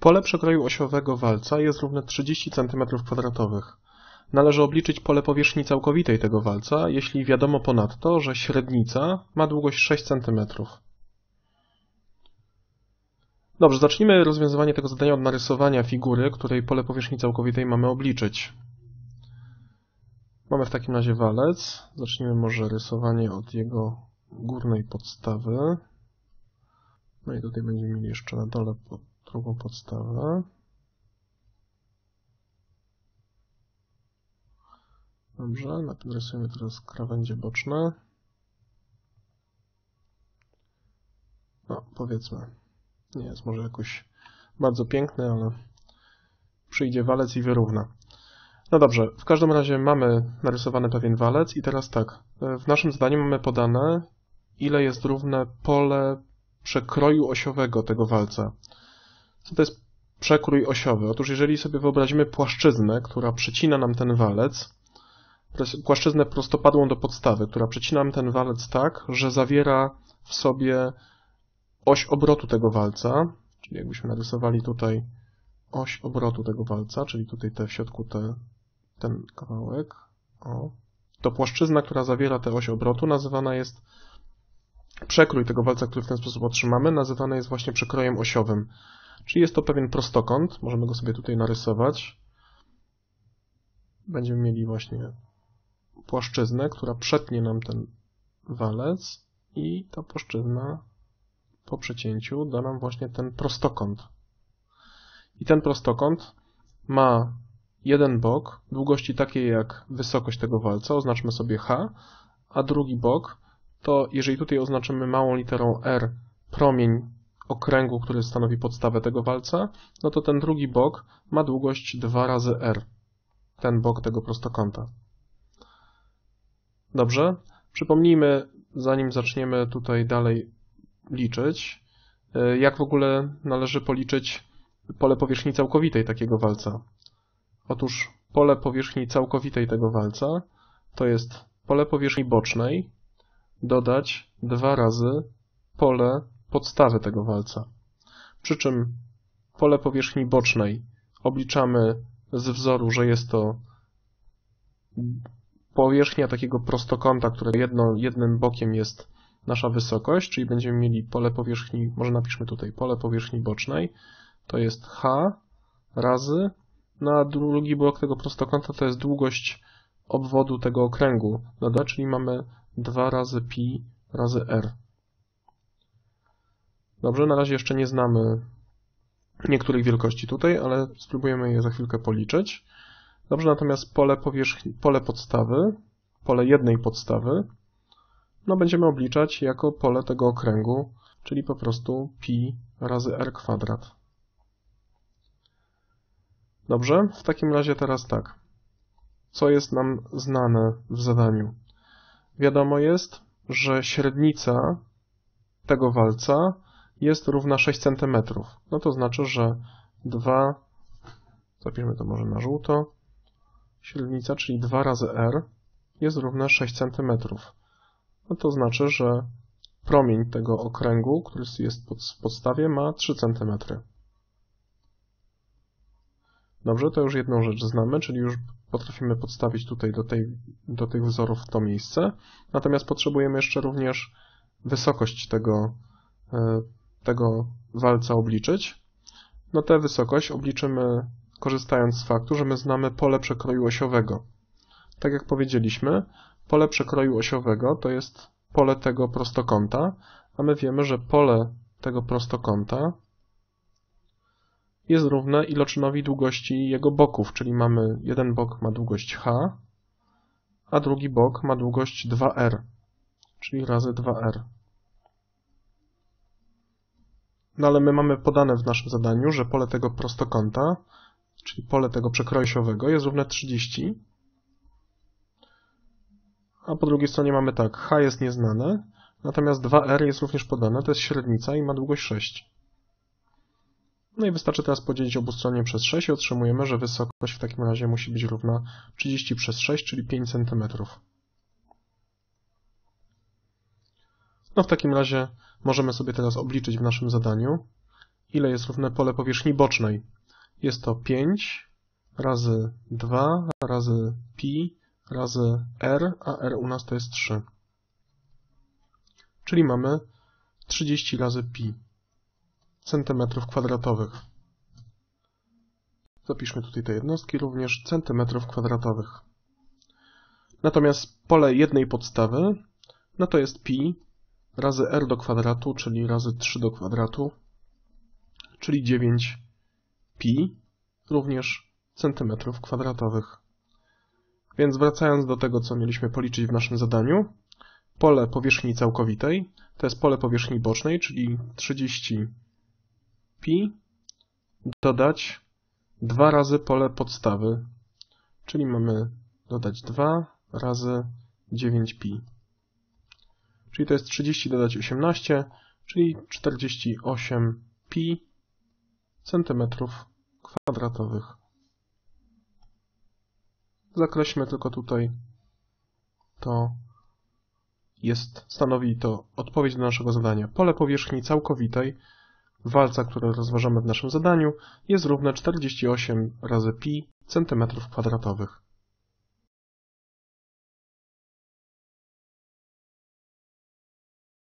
Pole przekroju osiowego walca jest równe 30 cm2. Należy obliczyć pole powierzchni całkowitej tego walca, jeśli wiadomo ponadto, że średnica ma długość 6 cm. Dobrze, zacznijmy rozwiązywanie tego zadania od narysowania figury, której pole powierzchni całkowitej mamy obliczyć. Mamy w takim razie walec. Zacznijmy może rysowanie od jego górnej podstawy. No i tutaj będziemy mieli jeszcze na dole drugą podstawę. Dobrze, na tym rysujemy teraz krawędzie boczne. No, powiedzmy, nie jest może jakoś bardzo piękny, ale przyjdzie walec i wyrówna. No dobrze, w każdym razie mamy narysowany pewien walec i teraz tak, w naszym zadaniu mamy podane, ile jest równe pole przekroju osiowego tego walca. Co to jest przekrój osiowy? Otóż jeżeli sobie wyobrazimy płaszczyznę, która przecina nam ten walec, płaszczyznę prostopadłą do podstawy, która przecina nam ten walec tak, że zawiera w sobie oś obrotu tego walca, czyli jakbyśmy narysowali tutaj oś obrotu tego walca, czyli tutaj te w środku te, ten kawałek, o, to płaszczyzna, która zawiera tę oś obrotu, nazywana jest przekrój tego walca, który w ten sposób otrzymamy, nazywany jest właśnie przekrojem osiowym. Czyli jest to pewien prostokąt, możemy go sobie tutaj narysować. Będziemy mieli właśnie płaszczyznę, która przetnie nam ten walec i ta płaszczyzna po przecięciu da nam właśnie ten prostokąt. I ten prostokąt ma jeden bok długości takiej jak wysokość tego walca, oznaczmy sobie h, a drugi bok to jeżeli tutaj oznaczymy małą literą r promień okręgu, który stanowi podstawę tego walca, no to ten drugi bok ma długość 2 razy r. Ten bok tego prostokąta. Dobrze? Przypomnijmy, zanim zaczniemy tutaj dalej liczyć, e, jak w ogóle należy policzyć pole powierzchni całkowitej takiego walca. Otóż pole powierzchni całkowitej tego walca to jest pole powierzchni bocznej dodać dwa razy pole podstawy tego walca. Przy czym pole powierzchni bocznej obliczamy z wzoru, że jest to powierzchnia takiego prostokąta, które jedno, jednym bokiem jest nasza wysokość, czyli będziemy mieli pole powierzchni, może napiszmy tutaj pole powierzchni bocznej, to jest h razy, no a drugi blok tego prostokąta to jest długość obwodu tego okręgu, no, czyli mamy 2 razy pi razy r. Dobrze, na razie jeszcze nie znamy niektórych wielkości tutaj, ale spróbujemy je za chwilkę policzyć. Dobrze, natomiast pole, powierzchni, pole podstawy, pole jednej podstawy, no będziemy obliczać jako pole tego okręgu, czyli po prostu pi razy r kwadrat. Dobrze, w takim razie teraz tak. Co jest nam znane w zadaniu? Wiadomo jest, że średnica tego walca jest równa 6 cm. No to znaczy, że 2, zapiszmy to może na żółto, średnica, czyli 2 razy r jest równa 6 cm. No to znaczy, że promień tego okręgu, który jest w podstawie, ma 3 cm. Dobrze, to już jedną rzecz znamy, czyli już potrafimy podstawić tutaj do, tej, do tych wzorów to miejsce. Natomiast potrzebujemy jeszcze również wysokość tego, e, tego walca obliczyć. No tę wysokość obliczymy korzystając z faktu, że my znamy pole przekroju osiowego. Tak jak powiedzieliśmy, pole przekroju osiowego to jest pole tego prostokąta, a my wiemy, że pole tego prostokąta jest równe iloczynowi długości jego boków, czyli mamy jeden bok ma długość h, a drugi bok ma długość 2r, czyli razy 2r. No ale my mamy podane w naszym zadaniu, że pole tego prostokąta, czyli pole tego przekrojsiowego jest równe 30, a po drugiej stronie mamy tak, h jest nieznane, natomiast 2r jest również podane, to jest średnica i ma długość 6. No i wystarczy teraz podzielić obustronnie przez 6 i otrzymujemy, że wysokość w takim razie musi być równa 30 przez 6, czyli 5 cm. No w takim razie możemy sobie teraz obliczyć w naszym zadaniu, ile jest równe pole powierzchni bocznej. Jest to 5 razy 2 razy pi razy r, a r u nas to jest 3. Czyli mamy 30 razy pi centymetrów kwadratowych. Zapiszmy tutaj te jednostki, również centymetrów kwadratowych. Natomiast pole jednej podstawy, no to jest pi razy r do kwadratu, czyli razy 3 do kwadratu, czyli 9 pi, również centymetrów kwadratowych. Więc wracając do tego, co mieliśmy policzyć w naszym zadaniu, pole powierzchni całkowitej to jest pole powierzchni bocznej, czyli 30 pi dodać 2 razy pole podstawy, czyli mamy dodać 2 razy 9pi. Czyli to jest 30 dodać 18, czyli 48 pi centymetrów kwadratowych. Zakreślmy tylko tutaj to jest, stanowi to odpowiedź do naszego zadania. Pole powierzchni całkowitej walca, które rozważamy w naszym zadaniu, jest równe 48 razy pi centymetrów kwadratowych.